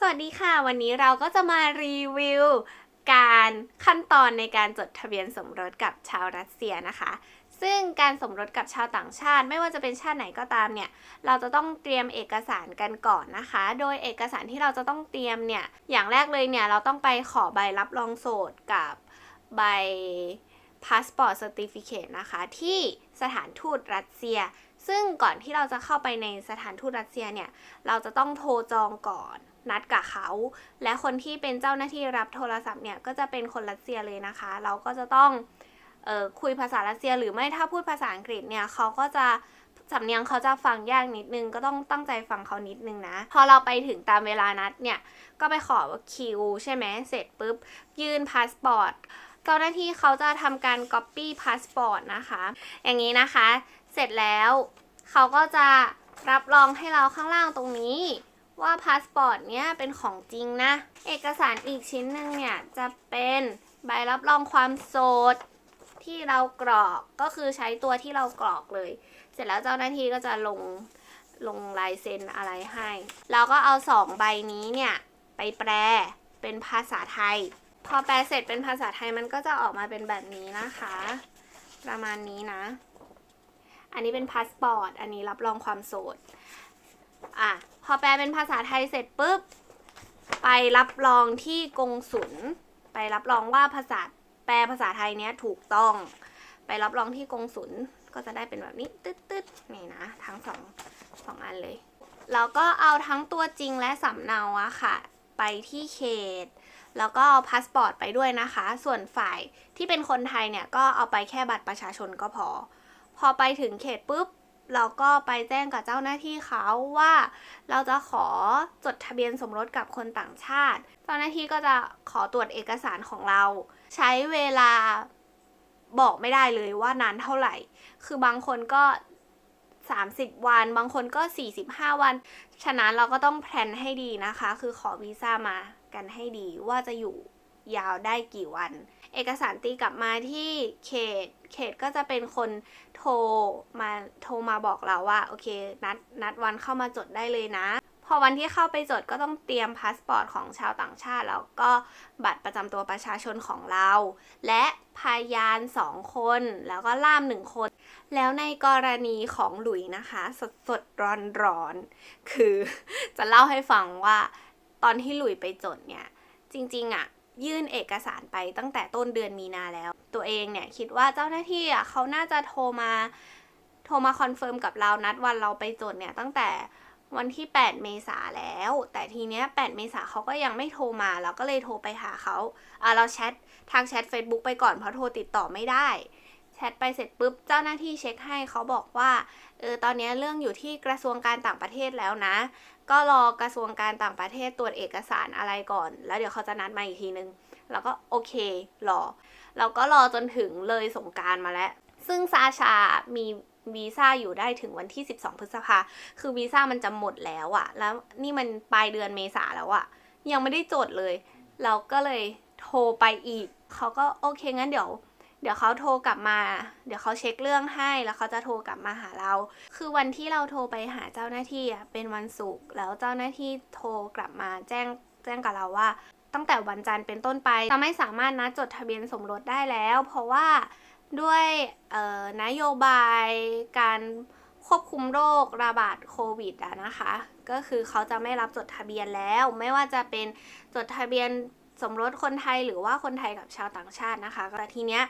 สวัสดีค่ะ วันนี้เราก็จะมารีวิว การขั้นตอนในการจดทะเบียนสมรสกับชาวรัสเซียนะคะ ซึ่งการสมรสกับชาวต่างชาติ ไม่ว่าจะเป็นชาติไหนก็ตามเนี่ย เราจะต้องเตรียมเอกสารกันก่อนนะคะ โดยเอกสารที่เราจะต้องเตรียมเนี่ย อย่างแรกเลยเนี่ยเราต้องไปขอใบรับรองโสดกับใบ Passport Certificate นะคะที่สถานทูตรัสเซีย ซึ่งก่อนที่เราจะเข้าไปในสถานทูตรัสเซียเนี่ย เราจะต้องโทรจองก่อนนัดกับเขา และคนที่เป็นเจ้าหน้าที่รับโทรศัพท์เนี่ยก็จะเป็นคนรัสเซียเลยนะคะ เราก็จะต้องออคุยภาษารัสเซียหรือไม่ถ้าพูดภาษาอังกฤษเนี่ยเขาก็จะสำเนียงเขาจะฟังยากนิดนึงก็ต้องตั้งใจฟังเขานิดนึงนะ พอเราไปถึงตามเวลานัดเนี่ย ก็ไปขอคิวใช่ไหมเสร็จปุ๊บ ยื่นพาสปอร์ตเจ้าหน้าที่เขาจะทำการ copy พาสปอร์ตนะคะ อย่างนี้นะคะ เสร็จแล้ว เขาก็จะรับรองให้เราข้างล่างตรงนี้ ว่าพาสปอร์ตเนี้ยเป็นของจริงนะ เอกสารอีกชิ้นหนึ่งเนี่ยจะเป็นใบรับรองความโสดที่เรากรอกก็คือใช้ตัวที่เรากรอกเลย เสร็จแล้วเจ้าหน้าที่ก็จะลงลงลายเซ็นอะไรให้ เราก็เอาสองใบนี้เนี่ย ไปแปลเป็นภาษาไทย พอแปลเสร็จเป็นภาษาไทยมันก็จะออกมาเป็นแบบนี้นะคะ ประมาณนี้นะ อันนี้เป็นพาสปอร์ต อันนี้รับรองความโสด อะ พอแปลเป็นภาษาไทยเสร็จปุ๊บ ไปรับรองที่กงสุล ไปรับรองว่าภาษาแปลภาษาไทยเนี้ยถูกต้อง ไปรับรองที่กงสุล ก็จะได้เป็นแบบนี้ตึ๊ดตึ๊ดนี่นะ ทั้งสองสองอันเลย แล้วก็เอาทั้งตัวจริงและสำเนาอะค่ะ ไปที่เขตแล้วก็เอาพาสปอร์ตไปด้วยนะคะ ส่วนฝ่ายที่เป็นคนไทยเนี่ย ก็เอาไปแค่บัตรประชาชนก็พอ พอไปถึงเขตปุ๊บ เราก็ไปแจ้งกับเจ้าหน้าที่เขาว่า เราจะขอจดทะเบียนสมรสกับคนต่างชาติ เจ้าหน้าที่ก็จะขอตรวจเอกสารของเรา ใช้เวลาบอกไม่ได้เลยว่านานเท่าไหร่ คือบางคนก็ 30 วัน บางคนก็ 45 วัน ฉะนั้นเราก็ต้องแพลนให้ดีนะคะ คือขอวีซ่ามากันให้ดีว่าจะอยู่ ยาวได้กี่วัน เอกสารตีกลับมาที่เขต เขตก็จะเป็นคนโทรมาโทรมาบอกเราว่าโอเคนัดนัดวันเข้ามาจดได้เลยนะ พอวันที่เข้าไปจดก็ต้องเตรียมพาสปอร์ตของชาวต่างชาติ แล้วก็บัตรประจำตัวประชาชนของเรา และพยานสองคนแล้วก็ล่ามหนึ่งคน แล้วในกรณีของหลุยนะคะ สดสดร้อนร้อนคือจะเล่าให้ฟังว่าตอนที่หลุยไปจดเนี่ย จริง ๆอะ่ะ ยื่นเอกสารไปตั้งแต่ต้นเดือนมีนาแล้ว ตัวเองเนี่ยคิดว่าเจ้าหน้าที่อะเขาน่าจะโทรมาโทรมาคอนเฟิร์มกับเรานัดวันเราไปจดเนี่ยตั้งแต่วันที่ 8 เมษาแล้ว แต่ทีเนี้ย 8 เมษาเขาก็ยังไม่โทรมาเราก็เลยโทรไปหาเขาอ่าเราแชททางแชท Facebook ไปก่อนเพราะโทรติดต่อไม่ได้ แชทไปเสร็จปุ๊บเจ้าหน้าที่เช็คให้เขาบอกว่าเออตอนนี้เรื่องอยู่ที่กระทรวงการต่างประเทศแล้วนะ ก็รอกระทรวงการต่างประเทศตรวจเอกสารอะไรก่อน แล้วเดี๋ยวเขาจะนัดมาอีกทีนึงเราก็โอเครอเราก็รอจนถึงเลยสงการมาแล้ว ซึ่งซาชามีวีซ่าอยู่ได้ถึงวันที่ 12 พฤษภาคือวีซ่ามันจะหมดแล้วอะแล้วนี่มันปลายเดือนเมษาแล้วอะยังไม่ได้จดเลย เราก็เลยโทรไปอีก เขาก็โอเคงั้นเดี๋ยว เดี๋ยวเขาโทรกลับมา เดี๋ยวเขาเช็คเรื่องให้แล้วเขาจะโทรกลับมาหาเรา คือวันที่เราโทรไปหาเจ้าหน้าที่อะเป็นวันศุกร์แล้วเจ้าหน้าที่โทรกลับมาแจ้งแจ้งกับเราว่า ตั้งแต่วันจันทร์เป็นต้นไปจะไม่สามารถนัดจดทะเบียนสมรสได้แล้ว เพราะว่าด้วยนโยบายการควบคุมโรคระบาดโควิดอะนะคะ ก็คือเขาจะไม่รับจดทะเบียนแล้ว ไม่ว่าจะเป็นจดทะเบียน สมรสคนไทยหรือว่าคนไทยกับชาวต่างชาตินะคะแต่ทีเนี้ย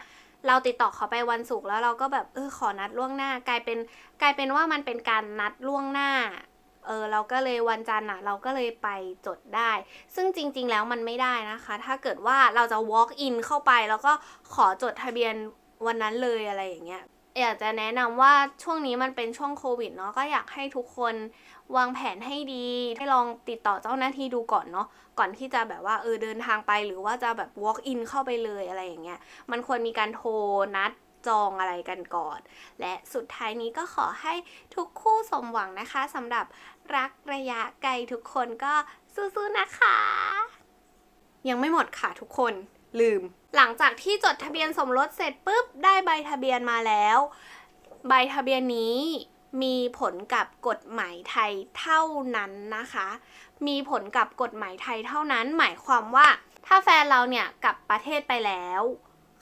เราติดต่อเขาไปวันศุกร์แล้วเราก็แบบเออขอนัดล่วงหน้ากลายเป็นกลายเป็นว่ามันเป็นการนัดล่วงหน้าเออเราก็เลยวันจันทร์อะเราก็เลยไปจดได้ ซึ่งจริง ๆ แล้วมันไม่ได้นะคะ ถ้าเกิดว่าเราจะ walk in เข้าไป แล้วก็ขอจดทะเบียนวันนั้นเลยอะไรอย่างเงี้ยอยากจะแนะนำว่าช่วงนี้มันเป็นช่วงโควิดเนาะก็อยากให้ทุกคน วางแผนให้ดีให้ลองติดต่อเจ้าหน้าที่ดูก่อนเนาะก่อนที่จะแบบว่าเออเดินทางไปหรือว่าจะแบบ walk in เข้าไปเลยอะไรอย่างเงี้ยมันควรมีการโทรนัดจองอะไรกันก่อน และสุดท้ายนี้ก็ขอให้ทุกคู่สมหวังนะคะสำหรับรักระยะไกลทุกคนก็สู้ๆนะคะ ยังไม่หมดค่ะทุกคนลืม หลังจากที่จดทะเบียนสมรสเสร็จปุ๊บได้ใบทะเบียนมาแล้ว ใบทะเบียนนี้ มีผลกับกฎหมายไทยเท่านั้นนะคะ มีผลกับกฎหมายไทยเท่านั้น หมายความว่า ถ้าแฟนเราเนี่ยกลับประเทศไปแล้ว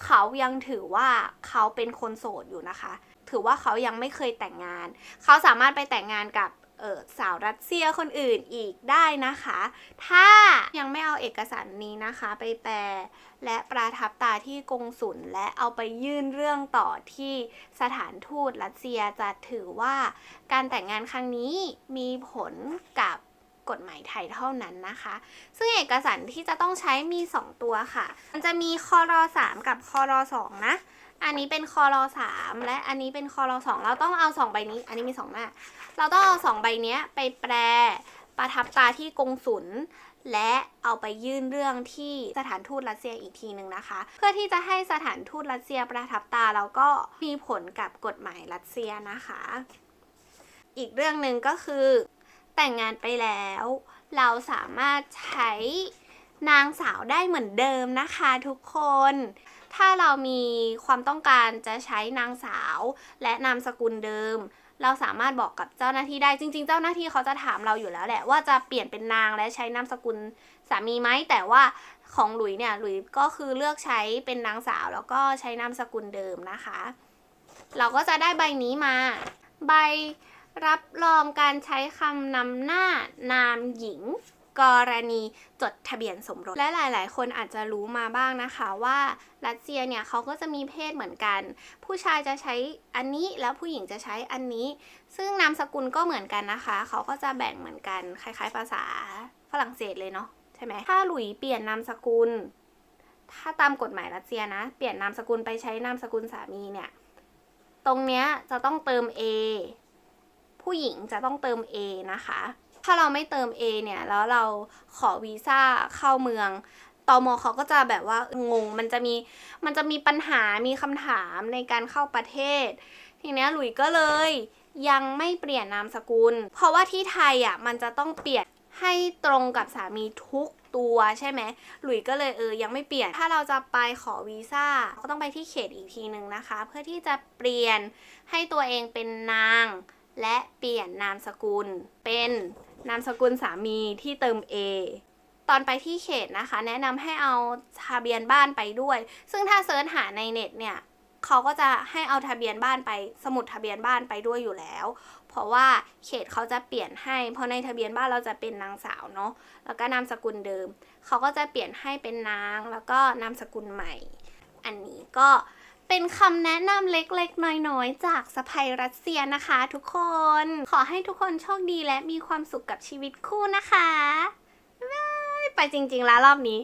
เขายังถือว่าเขาเป็นคนโสดอยู่นะคะ ถือว่าเขายังไม่เคยแต่งงาน เขาสามารถไปแต่งงานกับ ออสาวรัสเซียคนอื่นอีกได้นะคะ ถ้ายังไม่เอาเอกสารนี้นะคะ ไปแปลและประทับตาที่กงสุลและเอาไปยื่นเรื่องต่อที่สถานทูตรัสเซียจะถือว่าการแต่งงานครั้งนี้มีผลกับกฎหมายไทยเท่านั้นนะคะ ซึ่งเอกสารที่จะต้องใช้มี 2 ตัวค่ะ มันจะมีคอร3กับคอร2นะ อันนี้เป็นคอร3และอันนี้เป็นคอร2เราต้องเอา2ใบนี้ อันนี้มี2หน้า เราต้องเอา2ใบเนี้ยไปแปลประทับตาที่กงสุลและเอาไปยื่นเรื่องที่สถานทูตรัสเซียอีกทีหนึ่งนะคะ เพื่อที่จะให้สถานทูตรัสเซียประทับตาแล้วก็มีผลกับกฎหมายรัสเซียนะคะ อีกเรื่องหนึ่งก็คือ แต่งงานไปแล้ว เราสามารถใช้นางสาวได้เหมือนเดิมนะคะทุกคน ถ้าเรามีความต้องการจะใช้นางสาว และนามสกุลเดิม เราสามารถบอกกับเจ้าหน้าที่ได้จริง ๆ เจ้าหน้าที่เขาจะถามเราอยู่แล้วแหละว่าจะเปลี่ยนเป็นนางและใช้นามสกุลสามีไหมแต่ว่าของหลุยเนี่ยหลุยก็คือเลือกใช้เป็นนางสาว แล้วก็ใช้นามสกุลเดิมนะคะ เราก็จะได้ใบนี้มา ใบรับรองการใช้คำนำหน้านามหญิง กรณีจดทะเบียนสมรส และหลาย ๆ คนอาจจะรู้มาบ้างนะคะว่ารัสเซียเนี่ยเขาก็จะมีเพศเหมือนกัน ผู้ชายจะใช้อันนี้แล้วผู้หญิงจะใช้อันนี้ ซึ่งนามสกุลก็เหมือนกันนะคะ เขาก็จะแบ่งเหมือนกันคล้าย ๆ ภาษาฝรั่งเศสเลยเนาะใช่ไหมถ้าหลุยเปลี่ยนนามสกุล ถ้าตามกฎหมายรัสเซียนะ เปลี่ยนนามสกุลไปใช้นามสกุลสามีเนี่ยตรงเนี้ยจะต้องเติม A ผู้หญิงจะต้องเติม A นะคะ ถ้าเราไม่เติม A เนี่ย แล้วเราขอวีซ่าเข้าเมืองตอมอเขาก็จะแบบว่างง มันจะมี มันจะมีปัญหา มีคำถามในการเข้าประเทศ ทีเนี้ยหลุยก็เลย ยังไม่เปลี่ยนนามสกุล เพราะว่าที่ไทยอะ มันจะต้องเปลี่ยนให้ตรงกับสามีทุกตัวใช่ไหม หลุยก็เลยเออ ยังไม่เปลี่ยน ถ้าเราจะไปขอวีซ่า ก็ต้องไปที่เขตอีกทีหนึ่งนะคะ เพื่อที่จะเปลี่ยนให้ตัวเองเป็นนาง และเปลี่ยนนามสกุลเป็น นามสกุลสามีที่เติม A ตอนไปที่เขตนะคะ แนะนำให้เอาทะเบียนบ้านไปด้วย ซึ่งถ้าเซิร์ชหาในเน็ตเนี่ยเขาก็จะให้เอาทะเบียนบ้านไป สมุดทะเบียนบ้านไปด้วยอยู่แล้ว เพราะว่าเขตเขาจะเปลี่ยนให้ เพราะในทะเบียนบ้านเราจะเป็นนางสาวเนาะ แล้วก็นามสกุลเดิม เขาก็จะเปลี่ยนให้เป็นนาง แล้วก็นามสกุลใหม่ อันนี้ก็ เป็นคำแนะนำเล็กๆ น้อยๆ จากสไปรัสเซียนะคะ ทุกคน ขอให้ทุกคนโชคดีและมีความสุขกับชีวิตคู่นะคะบ๊ายบายไปจริงๆแล้วรอบนี้